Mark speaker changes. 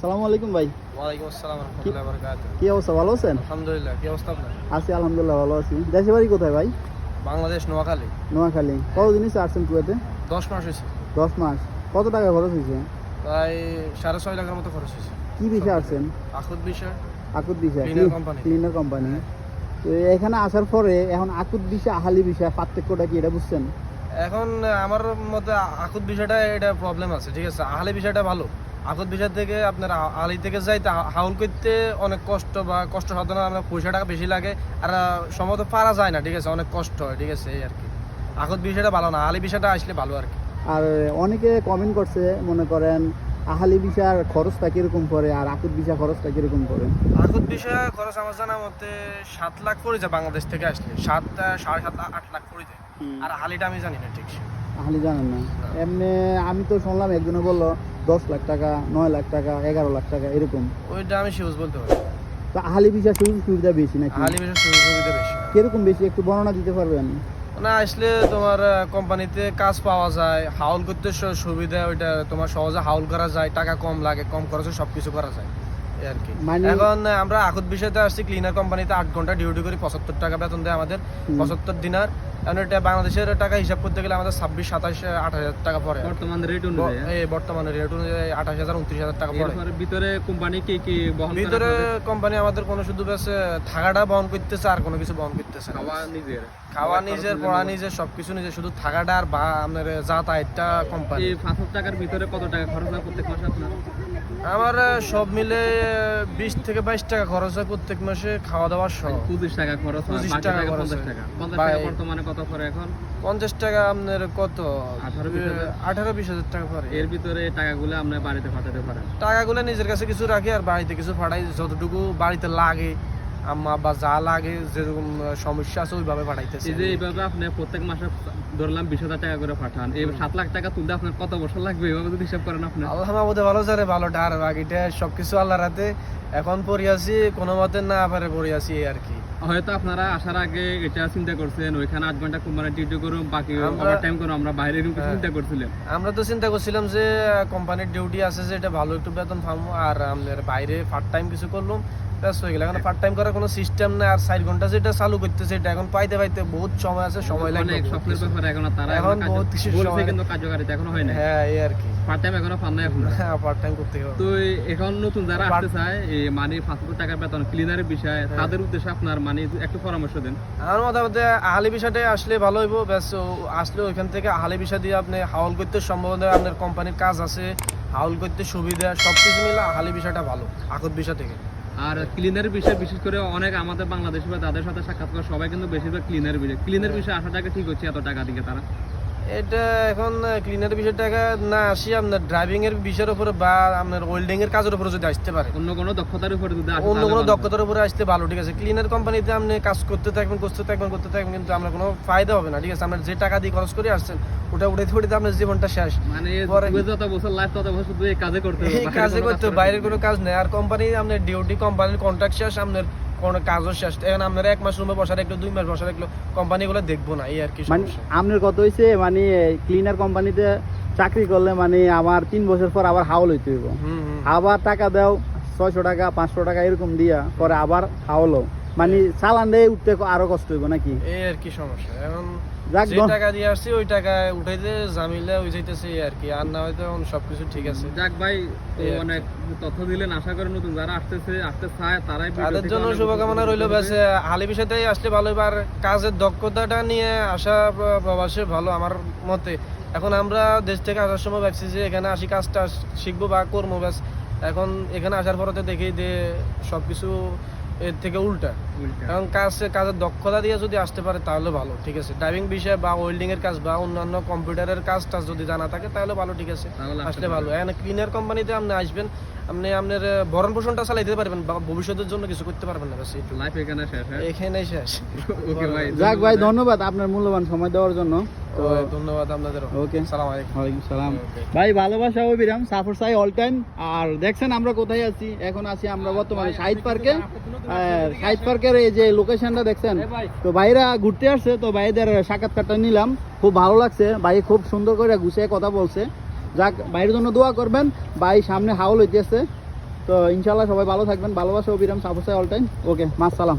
Speaker 1: সালামু আলাইকুম ভাই।
Speaker 2: ওয়ালাইকুম আসসালাম রহমতুল্লাহ বরকাত
Speaker 1: কি অবস্থা ভালো আছেন?
Speaker 2: আলহামদুলিল্লাহ কি অবস্থা আপনার?
Speaker 1: আছি আলহামদুলিল্লাহ ভালো আছি। দেশে বাড়ি কোথায় ভাই?
Speaker 2: বাংলাদেশ নোয়াখালী।
Speaker 1: নোয়াখালী। কতদিন এসে আসছেন কুয়েতে?
Speaker 2: দশ মাস হয়েছে।
Speaker 1: দশ মাস। কত টাকা খরচ হয়েছে?
Speaker 2: প্রায় সাড়ে ছয় লাখের মতো খরচ হয়েছে।
Speaker 1: কি বিষয়ে আসছেন?
Speaker 2: আখুদ বিষয়।
Speaker 1: আকুত বিষয়।
Speaker 2: Cleaner company।
Speaker 1: ক্লিনার কোম্পানি তো এখানে আসার পরে এখন আকুত বিষয় আহালি বিষয় পার্থক্যটা কি এটা বুঝছেন?
Speaker 2: এখন আমার মতে আখুদ বিষয়টা এটা প্রবলেম আছে ঠিক আছে? আহলে বিষয়টা ভালো। আখুদ বিষয় থেকে আপনার আলি থেকে যাইতে হাউল করতে অনেক কষ্ট বা কষ্ট সাধনা আপনার পয়সা টাকা বেশি লাগে। আর সম্ভবত পারা যায় না ঠিক আছে? অনেক কষ্ট হয় ঠিক আছে? এই আর কি। আখুদ বিষয়টা ভালো না আলি বিষয়টা আসলে ভালো আর কি।
Speaker 1: আর অনেকে কমেন্ট করছে মনে করেন আহালি বিষয়ের খরচটা কীরকম পড়ে আর আকুত বিষয় খরচটা কীরকম পড়ে?
Speaker 2: আখুদ বিষয়ে খরচ আমার জানার মতে সাত লাখ পড়ে যায় বাংলাদেশ থেকে আসলে। সাত সাড়ে সাত আট লাখ পড়ে যায়। আর হালিটা আমি জানি না ঠিক
Speaker 1: আহালি জানেন না। এমনি আমি তো শুনলাম একজনে বলল দশ লাখ টাকা নয় লাখ টাকা এগারো লাখ টাকা এরকম।
Speaker 2: ওইটা আমি সিউজ বলতে পারি।
Speaker 1: তো আহালি বিষয় সুযোগ সুবিধা বেশি নাকি?
Speaker 2: হালি বিষয়ে সুযোগ সুবিধা বেশি
Speaker 1: কীরকম বেশি একটু বর্ণনা দিতে পারবেন?
Speaker 2: না আসলে তোমার কোম্পানিতে কাজ পাওয়া যায় হাউল করতে সুবিধা ওইটা তোমার সহজে হাউল করা যায় টাকা কম লাগে কম খরচে সবকিছু করা যায়। আর কি।
Speaker 1: মানে-
Speaker 2: এখন আমরা আখুদ বিষয়তে আসছি ক্লিনার কোম্পানিতে আট ঘণ্টা ডিউটি করি পঁচাত্তর টাকা বেতন দেয় আমাদের পঁচাত্তর দিনার। কারণ এটা বাংলাদেশের টাকা হিসাব করতে গেলে আমাদের ছাব্বিশ সাতাশ আঠাশ হাজার টাকা পড়ে
Speaker 3: বর্তমান রেট অনুযায়ী
Speaker 2: এই বর্তমানে রেট অনুযায়ী আঠাশ হাজার উনত্রিশ হাজার টাকা পড়ে।
Speaker 3: ভিতরে কোম্পানি কি কি বহন
Speaker 2: ভিতরে কোম্পানি আমাদের কোনো শুধু বেশ থাকাটা বহন করতেছে আর কোনো কিছু বহন করতেছে
Speaker 3: খাওয়া নিজের।
Speaker 2: খাওয়া নিজের পড়া নিজের। সবকিছু নিজে শুধু থাকাটা আর বা আপনার যাতায়াতটা কোম্পানি
Speaker 3: এই পাঁচ টাকার ভিতরে কত টাকা খরচ হয় প্রত্যেক মাসে আপনার?
Speaker 2: আমার সব মিলে বিশ থেকে বাইশ টাকা খরচ হয় প্রত্যেক মাসে খাওয়া দাওয়ার সহ।
Speaker 3: পঁচিশ টাকা খরচ হয়
Speaker 2: 25 টাকা খরচ
Speaker 3: টাকা। বর্তমানে কত করে এখন?
Speaker 2: পঞ্চাশ টাকা আপনার কত?
Speaker 3: আঠারো
Speaker 2: আঠারো বিশ হাজার টাকা পরে
Speaker 3: এর ভিতরে টাকাগুলো আপনার বাড়িতে পাঠাতে পারেন।
Speaker 2: টাকাগুলো নিজের কাছে কিছু রাখি আর বাড়িতে কিছু ফাটাই যতটুকু বাড়িতে লাগে আম্মা বা যা লাগে যেরকম সমস্যা আছে ওইভাবে পাঠাইতেছে।
Speaker 3: এই যে এইভাবে আপনি প্রত্যেক মাসে ধরলাম বিশ হাজার টাকা করে পাঠান। এই সাত লাখ টাকা তুলতে আপনার কত বছর লাগবে? এইভাবে যদি হিসাব করেন আপনি।
Speaker 2: আল্লাহ আমাদের ভালো জানে ভালোটা আর বাকিটা সবকিছু আল্লাহ রাতে এখন পড়িয়াছি আছি কোনো মতে না পারে পড়ে আছি এই আর কি।
Speaker 3: হয়তো আপনারা আসার আগে এটা চিন্তা করছেন ওইখানে আট ঘণ্টা কোম্পানি ডিউটি করুন বাকি
Speaker 2: আমরা-
Speaker 3: টাইম করুন আমরা বাইরে কিছু
Speaker 2: হ্যাঁ।
Speaker 3: চিন্তা করছিলেন
Speaker 2: আমরা তো চিন্তা করছিলাম যে কোম্পানির ডিউটি আছে যে এটা ভালো একটু বেতন পাবো আর আমাদের বাইরে পার্ট টাইম কিছু করলাম ব্যস্ত হয়ে গেল। এখন পার্ট টাইম করার কোনো সিস্টেম নেই আর চার ঘণ্টা যেটা চালু করতেছে এটা এখন পাইতে পাইতে বহুত সময় আছে সময়
Speaker 3: তারা
Speaker 2: এখন বহুত কিছু সময়-
Speaker 3: কিন্তু কার্যকারিতা এখনও হয় না
Speaker 2: হ্যাঁ এই আর কি।
Speaker 3: পার্ট টাইম এখনও পান নাই এখন?
Speaker 2: হ্যাঁ পার্ট টাইম করতে হবে।
Speaker 3: তো এখন নতুন যারা আসতে চায় এই মানে পাঁচশো টাকার বেতন ক্লিনারের বিষয়ে
Speaker 2: হ্যাঁ।
Speaker 3: তাদের উদ্দেশ্যে আপনার মানে একটু পরামর্শ দেন।
Speaker 2: আমার মতামতে আহালি বিষয়টা আসলে ভালো হইব ব্যাস আসলে ওইখান থেকে আহালি বিষয় দিয়ে আপনি হাউল করতে সম্ভবত আপনার কোম্পানির কাজ আছে হাউল করতে সুবিধা সব কিছু মিলে আহালি বিষয়টা ভালো আকত বিষয় থেকে।
Speaker 3: আর ক্লিনারের বিষয়ে বিশেষ করে অনেক আমাদের বাংলাদেশি বা তাদের সাথে সাক্ষাৎ করে সবাই কিন্তু বেশিরভাগ ক্লিনারের বিষয়। ক্লিনের
Speaker 2: হ্যাঁ।
Speaker 3: বিষয়ে আসা টাকা ঠিক হচ্ছে এত টাকা দিকে তারা।
Speaker 2: এটা এখন ক্লিনার বিষয়টাকে না আসি আপনার ড্রাইভিং এর বিষয়ের উপরে বা আপনার ওয়েল্ডিং এর কাজের উপরে যদি আসতে পারে।
Speaker 3: অন্য কোনো দক্ষতার উপরে যদি
Speaker 2: অন্য কোনো দক্ষতার উপরে আসতে ভালো ঠিক আছে। ক্লিনার কোম্পানিতে আপনি কাজ করতে থাকবেন করতে থাকবেন করতে থাকবেন কিন্তু আপনার কোনো ফায়দা হবে না ঠিক আছে। আপনার যে টাকা দিয়ে খরচ করে আসছেন ওটা উঠে উঠে আপনার জীবনটা শেষ।
Speaker 3: মানে যত বছর লাইফ তত বছর শুধু এই কাজে করতে হবে
Speaker 2: এই কাজে করতে বাইরের কোনো কাজ নেই। আর কোম্পানি আপনার ডিউটি কোম্পানির কন্ট্রাক্ট শেষ আপনার কোনো কাজও শেষ এখন আপনারা এক মাস রুমে বসা রাখল দুই মাস বসা রাখল কোম্পানিগুলো দেখব না এই আর কি
Speaker 1: মানে আপনার কত হয়েছে মানে ক্লিনার কোম্পানিতে চাকরি করলে মানে আমার তিন বছর পর আবার হাওল হইতে হইব। আবার টাকা দাও ছয়শো টাকা পাঁচশো টাকা এরকম দিয়া পরে আবার হাওলো মানে চালান দিয়ে উঠতে আরও কষ্ট হইব নাকি?
Speaker 2: এই আর কি সমস্যা। এখন যে টাকা দিয়ে আসছি ওই টাকা উঠাইতে জামিলে ওই যাইতেছে আর কি। আর না হয়তো এখন সবকিছু ঠিক আছে।
Speaker 3: যাক ভাই তো। অনেক তথ্য দিলেন। আশা করি নতুন যারা আসতেছে আসতে চায় তারাই
Speaker 2: তাদের জন্য শুভকামনা রইল হালি বিষয়টাই আসলে ভালো এবার কাজের দক্ষতাটা নিয়ে আসা প্রবাসে ভালো আমার মতে। এখন আমরা দেশ থেকে আসার সময় ভাবছি যে এখানে আসি কাজটা শিখব বা করব ব্যাস। এখন এখানে আসার পরতে দেখি যে সবকিছু এর থেকে উল্টা। এখন কাজ কাজের দক্ষতা দিয়ে যদি আসতে পারে তাহলে ভালো ঠিক আছে। ড্রাইভিং বিষয় বা ওয়েল্ডিং এর কাজ বা অন্যান্য কম্পিউটারের কাজ টাজ যদি জানা থাকে তাহলে ভালো ঠিক আছে।
Speaker 3: তাহলে
Speaker 2: আসলে ভালো। এখন ক্লিনার কোম্পানিতে আপনি আসবেন আপনি আপনার ভরণ পোষণটা চালাইতে পারবেন বা ভবিষ্যতের জন্য কিছু করতে পারবেন না
Speaker 3: লাইফ এখানে শেষ হ্যাঁ?
Speaker 2: এখানেই শেষ।
Speaker 3: ওকে ভাই
Speaker 1: যাক ভাই ধন্যবাদ আপনার মূল্যবান সময় দেওয়ার জন্য।
Speaker 2: তো ধন্যবাদ আপনাদের
Speaker 1: ওকে
Speaker 2: সালাম আলাইকুম।
Speaker 1: ওয়ালাইকুম সালাম। ভাই ভালোবাসা অবিরাম সাফর সাই অল টাইম আর দেখছেন আমরা কোথায় আছি? এখন আছি আমরা বর্তমানে শাহিদ পার্কে আর শাহিদ পার্কের এই যে লোকেশনটা দেখছেন? তো ভাইরা ঘুরতে আসছে তো ভাইদের সাক্ষাৎকারটা নিলাম। খুব ভালো লাগছে। ভাই খুব সুন্দর করে গুছিয়ে কথা বলছে। যাক ভাইয়ের জন্য দোয়া করবেন। ভাই সামনে হাউল হইতেছে। তো ইনশাল্লাহ সবাই ভালো থাকবেন। ভালোবাসা অবিরাম সাপোসাই সাই অল টাইম ওকে মাস সালাম।